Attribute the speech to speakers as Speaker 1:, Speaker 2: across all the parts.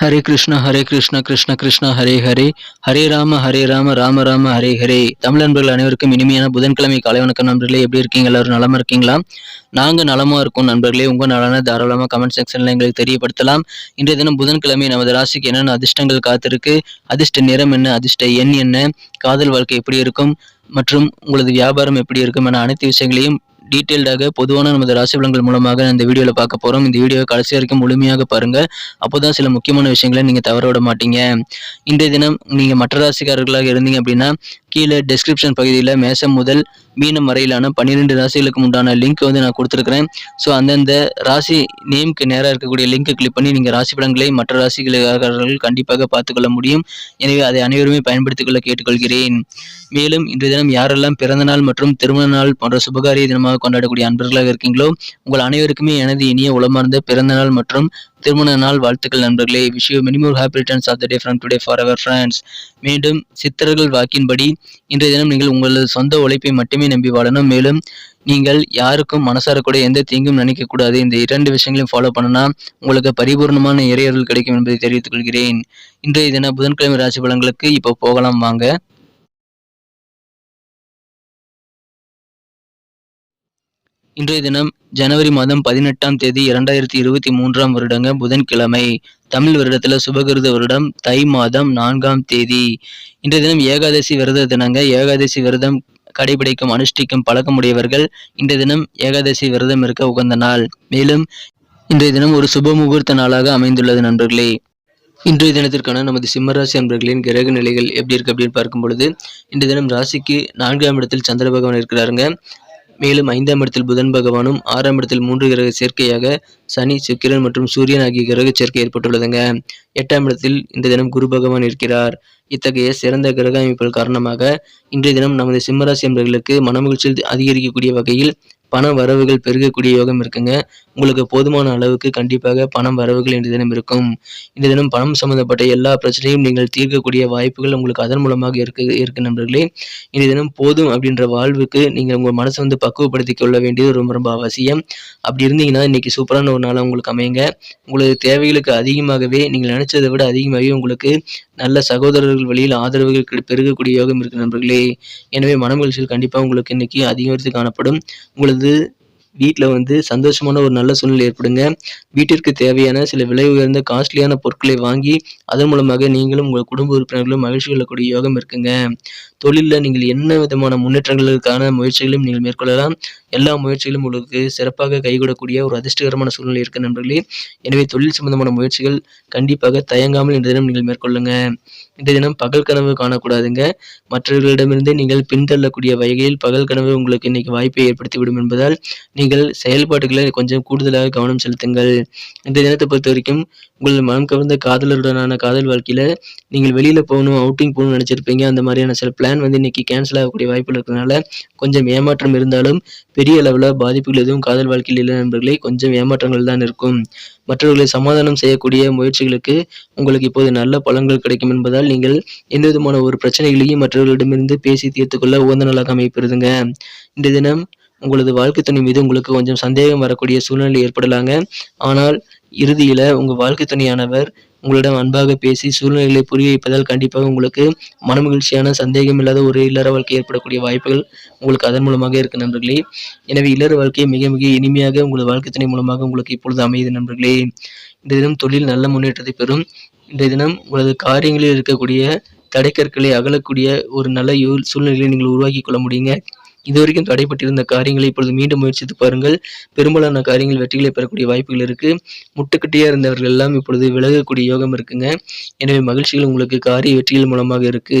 Speaker 1: ஹரே கிருஷ்ணா ஹரே கிருஷ்ணா கிருஷ்ண கிருஷ்ணா ஹரே ஹரே. ஹரே ராம ஹரே ராம ராம ராம ஹரே ஹரே. தமிழ் நண்பர்கள் அனைவருக்கும் இனிமையான புதன்கிழமை காலை வணக்கம் நண்பர்களே. எப்படி இருக்கீங்க? எல்லாரும் நலமா இருக்கீங்களா? நாங்க நலமா இருக்கோம் நண்பர்களே. உங்க நலன தாராளமா கமெண்ட் செக்ஷன்ல எங்களுக்கு தெரியப்படுத்தலாம். இன்றைய தினம் புதன்கிழமை நமது ராசிக்கு என்னென்ன அதிர்ஷ்டங்கள் காத்திருக்கு? அதிர்ஷ்ட நிறம் என்ன? அதிர்ஷ்ட எண் என்ன? காதல் வாழ்க்கை எப்படி இருக்கும்? மற்றும் உங்களது வியாபாரம் எப்படி இருக்கும்? என அனைத்து விஷயங்களையும் டீட்டெயில்டாக பொதுவான நமது ராசிபலன்கள் மூலமாக இந்த வீடியோவில் பார்க்க போகிறோம் இந்த வீடியோவை கடைசி வரைக்கும் முழுமையாக பாருங்கள் அப்போ தான் சில முக்கியமான விஷயங்களை நீங்கள் தவற விட மாட்டீங்க. இன்றைய தினம் நீங்கள் மற்ற ராசிக்காரர்களாக இருந்தீங்க அப்படின்னா கீழே டெஸ்கிரிப்ஷன் பகுதியில் மேசம் முதல் மீனம் வரையிலான பன்னிரெண்டு ராசிகளுக்கு உண்டான லிங்க் வந்து நான் கொடுத்துருக்குறேன். ஸோ அந்தந்த ராசி நேம்க்கு நேராக இருக்கக்கூடிய லிங்க்கை கிளிக் பண்ணி நீங்கள் ராசி படங்களை மற்ற ராசிகளுக்காரர்கள் கண்டிப்பாக பார்த்துக்கொள்ள முடியும். எனவே அதை அனைவருமே பயன்படுத்திக் கொள்ள கேட்டுக்கொள்கிறேன். மேலும் இன்றைய தினம் யாரெல்லாம் பிறந்த நாள் மற்றும் திருமண நாள் போன்ற சுபகாரிய தினமாக கொண்டாடக்கூடிய அன்பர்களாக இருக்கீங்களோ உங்கள் அனைவருக்குமே எனது இனிய உளமார்ந்த பிறந்த நாள் மற்றும் திருமண நாள் வாழ்த்துக்கள் நண்பர்களே. Wish you minimum happy returns of the day from today for our friends மீண்டும் சித்தர்கள் வாக்கின்படி இன்றைய தினம் நீங்கள் உங்களது சொந்த உழைப்பை மட்டுமே நம்பி வாழணும். மேலும் நீங்கள் யாருக்கும் மனசார கூட எந்த தீங்கும் நினைக்கக்கூடாது. இந்த இரண்டு விஷயங்களையும் ஃபாலோ பண்ணனா உங்களுக்கு பரிபூர்ணமான இறையர்கள் கிடைக்கும் என்பதை தெரிவித்துக் கொள்கிறேன். இன்றைய தினம் புதன்கிழமை ராசி பலன்களுக்கு இப்போ போகலாம். வாங்க. இன்றைய தினம் ஜனவரி மாதம் பதினெட்டாம் தேதி இரண்டாயிரத்தி இருபத்தி மூன்றாம் வருடங்க புதன்கிழமை. தமிழ் வருடத்துல சுபகிருத வருடம் தை மாதம் நான்காம் தேதி. இன்றைய தினம் ஏகாதசி விரத தினங்க. ஏகாதசி விரதம் கடைபிடிக்கும் அனுஷ்டிக்கும் பழக்கமுடையவர்கள் இன்றைய தினம் ஏகாதசி விரதம் இருக்க உகந்த நாள். மேலும் இன்றைய தினம் ஒரு சுப முகூர்த்த நாளாக அமைந்துள்ளது நண்பர்களே. இன்றைய தினத்திற்கான நமது சிம்மராசி அன்பர்களின் கிரக நிலைகள் எப்படி இருக்கு அப்படின்னு பார்க்கும் பொழுது இன்றைய தினம் ராசிக்கு நான்காம் இடத்தில் சந்திர பகவான் இருக்கிறாருங்க. மேலும் ஐந்தாம் இடத்தில் புதன் பகவானும் ஆறாம் இடத்தில் மூன்று கிரக சேர்க்கையாக சனி சுக்கிரன் மற்றும் சூரியன் ஆகிய கிரக சேர்க்கை ஏற்பட்டுள்ளதுங்க. எட்டாம் இடத்தில் இந்த தினம் குரு பகவான் இருக்கிறார். இத்தகைய சிறந்த கிரக அமைப்புகள் காரணமாக இன்றைய தினம் நமது சிம்மராசி என்பவர்களுக்கு மனமகிழ்ச்சியில் அதிகரிக்கக்கூடிய வகையில் பண வரவுகள் பெருகக்கூடிய யோகம் இருக்குங்க. உங்களுக்கு போதுமான அளவுக்கு கண்டிப்பாக பணம் வரவுகள் இன்றைய தினம் இருக்கும். இந்த தினம் பணம் சம்பந்தப்பட்ட எல்லா பிரச்சனையும் நீங்கள் தீர்க்கக்கூடிய வாய்ப்புகள் உங்களுக்கு அதன் மூலமாக இருக்கு இருக்கு நண்பர்களே. இந்த தினம் போதும் அப்படின்ற வாழ்வுக்கு நீங்கள் உங்கள் மனசை வந்து பக்குவப்படுத்தி கொள்ள வேண்டியது ரொம்ப ரொம்ப அவசியம். அப்படி இருந்தீங்கன்னா இன்னைக்கு சூப்பரான ஒரு நாளாக உங்களுக்கு அமையுங்க. உங்களது தேவைகளுக்கு அதிகமாகவே நீங்கள் நினைச்சதை விட அதிகமாகவே உங்களுக்கு நல்ல சகோதரர்கள் வழியில் ஆதரவுகள் பெருகக்கூடிய யோகம் இருக்கு நண்பர்களே. எனவே மனமகிழ்ச்சியில் கண்டிப்பாக உங்களுக்கு இன்னைக்கு அதிகரித்து காணப்படும். உங்களது karşılığı வீட்டில் வந்து சந்தோஷமான ஒரு நல்ல சூழ்நிலை ஏற்படுங்க. வீட்டிற்கு தேவையான சில விலை உயர்ந்த காஸ்ட்லியான பொருட்களை வாங்கி அதன் மூலமாக நீங்களும் உங்கள் குடும்ப உறுப்பினர்களும் மகிழ்ச்சி கொள்ளக்கூடிய யோகம் இருக்குங்க. தொழிலில் நீங்கள் என்ன விதமான முன்னேற்றங்களுக்கான முயற்சிகளையும் நீங்கள் மேற்கொள்ளலாம். எல்லா முயற்சிகளும் உங்களுக்கு சிறப்பாக கைகூடக்கூடிய ஒரு அதிர்ஷ்டகரமான சூழ்நிலை இருக்கு நண்பர்களே. எனவே தொழில் சம்பந்தமான முயற்சிகள் கண்டிப்பாக தயங்காமல் இந்த தினம் நீங்கள் மேற்கொள்ளுங்க. இந்த தினம் பகல் கனவு காணக்கூடாதுங்க. மற்றவர்களிடமிருந்து நீங்கள் பின்தள்ளக்கூடிய வகையில் பகல் கனவு உங்களுக்கு இன்னைக்கு வாய்ப்பை ஏற்படுத்திவிடும் என்பதால் நீங்கள் செயல்பாடுகளை கொஞ்சம் கூடுதலாக கவனம் செலுத்துங்கள். இந்த தினத்தை பொறுத்த வரைக்கும் உங்கள் மனம் கவர்ந்த காதலருடனான காதல் வாழ்க்கையில் நீங்கள் வெளியில் போகணும் அவுட்டிங் போகணும்னு நினச்சிருப்பீங்க. அந்த மாதிரியான சில பிளான் வந்து இன்னைக்கு கேன்சல் ஆகக்கூடிய வாய்ப்புகள் இருக்கிறதுனால கொஞ்சம் ஏமாற்றம் இருந்தாலும் பெரிய அளவில் பாதிப்புகள் எதுவும் காதல் வாழ்க்கையில் இல்லை நண்பர்களே கொஞ்சம் ஏமாற்றங்கள் தான் இருக்கும். மற்றவர்களை சமாதானம் செய்யக்கூடிய முயற்சிகளுக்கு உங்களுக்கு இப்போது நல்ல பலன்கள் கிடைக்கும் என்பதால் நீங்கள் எந்த விதமான ஒரு பிரச்சனைகளையும் மற்றவர்களிடமிருந்து பேசி தீர்த்துக்கொள்ள உகந்த நாளாக அமைப்பிருதுங்க இந்த தினம் உங்களது வாழ்க்கை துணை மீது உங்களுக்கு கொஞ்சம் சந்தேகம் வரக்கூடிய சூழ்நிலை ஏற்படலாங்க. ஆனால் இறுதியில் உங்கள் வாழ்க்கை துணையானவர் உங்களிடம் அன்பாக பேசி சூழ்நிலைகளை புரிய வைப்பதால் கண்டிப்பாக உங்களுக்கு மனமகிழ்ச்சியான சந்தேகம் இல்லாத ஒரு இல்லற வாழ்க்கை ஏற்படக்கூடிய வாய்ப்புகள் உங்களுக்கு அதன் மூலமாக இருக்கு நண்பர்களே. எனவே இல்லற வாழ்க்கையை மிக மிக இனிமையாக உங்களது வாழ்க்கை துணை மூலமாக உங்களுக்கு இப்பொழுது அமையுது நண்பர்களே. இந்த தினம் தொழில் நல்ல முன்னேற்றத்தை பெறும். இன்றைய தினம் உங்களது காரியங்களில் இருக்கக்கூடிய தடைக்கற்களை அகலக்கூடிய ஒரு நல்ல சூழ்நிலையை நீங்கள் உருவாக்கி கொள்ள முடியுங்க. இதுவரைக்கும் தடைப்பட்டிருந்த காரியங்களை இப்பொழுது மீண்டும் முயற்சித்து பாருங்கள். பெரும்பாலான காரியங்கள் வெற்றிகளை பெறக்கூடிய வாய்ப்புகள் இருக்கு. முட்டுக்கட்டியா இருந்தவர்கள் எல்லாம் இப்பொழுது விலகக்கூடிய யோகம் இருக்குங்க. எனவே மகிழ்ச்சிகள் உங்களுக்கு காரிய வெற்றிகள் மூலமாக இருக்கு.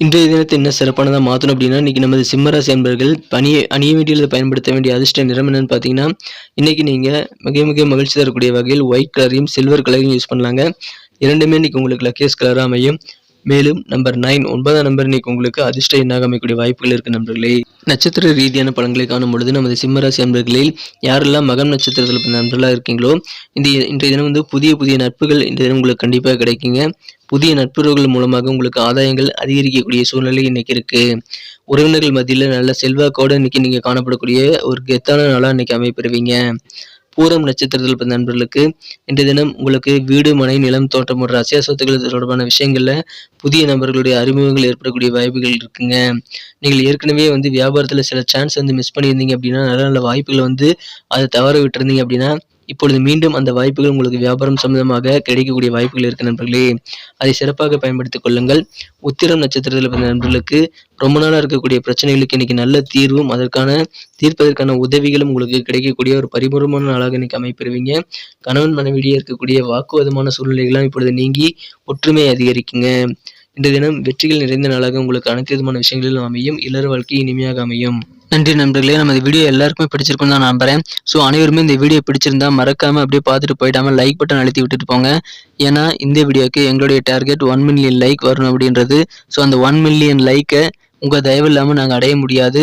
Speaker 1: இன்றைய தினத்தை என்ன சிறப்பானதாக மாற்றணும் அப்படின்னா இன்றைக்கி நமது சிம்மராசி அன்பர்கள் பணியை அணிய வேண்டியதை பயன்படுத்த வேண்டிய அதிர்ஷ்ட நிறம் என்னன்னு பார்த்தீங்கன்னா இன்றைக்கி நீங்கள் மிக மிக மகிழ்ச்சி தரக்கூடிய வகையில் ஒயிட் கலரையும் சில்வர் கலரையும் யூஸ் பண்ணலாங்க. இரண்டுமே இன்றைக்கி உங்களுக்கு லக்கேஸ் கலராக அமையும். மேலும் நம்பர் நைன் ஒன்பதாம் நம்பர் இன்னைக்கு உங்களுக்கு அதிர்ஷ்ட எண்ணாக அமைக்கக்கூடிய வாய்ப்புகள் இருக்கு நண்பர்களே. நட்சத்திர ரீதியான பலன்களை காணும் பொழுது நமது சிம்மராசி நண்பர்களில் யாரெல்லாம் மகம் நட்சத்திரத்தில் நண்பர்களாக இருக்கீங்களோ இந்த இன்றைய தினம் வந்து புதிய புதிய நட்புகள் இந்த தினம் உங்களுக்கு கண்டிப்பாக கிடைக்குங்க. புதிய நட்புறவுகள் மூலமாக உங்களுக்கு ஆதாயங்கள் அதிகரிக்கக்கூடிய சூழ்நிலை இன்னைக்கு இருக்கு. உறவினர்கள் மத்தியில் நல்ல செல்வாக்கோடு இன்னைக்கு நீங்க காணப்படக்கூடிய ஒரு கெத்தான நாளாக இன்னைக்கு அமைப்பெறுவீங்க பூரம் நட்சத்திரத்தில் பிறந்த நண்பர்களுக்கு இன்றைய தினம் உங்களுக்கு வீடு மனை நிலம் தோட்டம் போன்ற ரசிய சொத்துக்கள் தொடர்பான விஷயங்களில் புதிய நபர்களுடைய அறிமுகங்கள் ஏற்படக்கூடிய வாய்ப்புகள் இருக்குங்க. நீங்கள் ஏற்கனவே வந்து வியாபாரத்தில் சில சான்ஸ் வந்து மிஸ் பண்ணியிருந்தீங்க அப்படின்னா நல்ல நல்ல வாய்ப்புகளை வந்து அதை தவற விட்டுருந்தீங்க அப்படின்னா இப்பொழுது மீண்டும் அந்த வாய்ப்புகள் உங்களுக்கு வியாபாரம் சம்பந்தமாக கிடைக்கக்கூடிய வாய்ப்புகள் இருக்கு நண்பர்களே அதை சிறப்பாக பயன்படுத்திக் கொள்ளுங்கள். உத்திரம் நட்சத்திரத்தில் பிறந்த நண்பர்களுக்கு ரொம்ப நாளாக இருக்கக்கூடிய பிரச்சனைகளுக்கு இன்னைக்கு நல்ல தீர்வும் அதற்கான தீர்ப்பதற்கான உதவிகளும் உங்களுக்கு கிடைக்கக்கூடிய ஒரு பரிபூர்வமான நாளாக இன்னைக்கு அமைப்பெறுவீங்க கணவன் மனைவியிடையே இருக்கக்கூடிய வாக்குவாதமான சூழ்நிலைகள்லாம் இப்பொழுது நீங்கி ஒற்றுமை அதிகரிக்குங்க. இன்றைய தினம் வெற்றிகள் நிறைந்த நாளாக உங்களுக்கு அனைத்து விதமான விஷயங்களிலும் அமையும். இல்லற வாழ்க்கை இனிமையாக அமையும். நன்றி நண்பர்களே. நம்ம இந்த வீடியோ எல்லாருக்குமே பிடிச்சிருக்கும் தான் நம்புறேன். ஸோ அனைவருமே இந்த வீடியோ பிடிச்சிருந்தா மறக்காம அப்படியே பார்த்துட்டு போயிடாம லைக் பட்டன் அழுத்தி விட்டுட்டு போங்க. ஏன்னா இந்த வீடியோக்கு எங்களுடைய டார்கெட் ஒன் மில்லியன் லைக் வரணும் அப்படின்றது. ஸோ அந்த ஒன் மில்லியன் லைக்கை உங்கள் தயவு இல்லாமல் நாங்கள் அடைய முடியாது.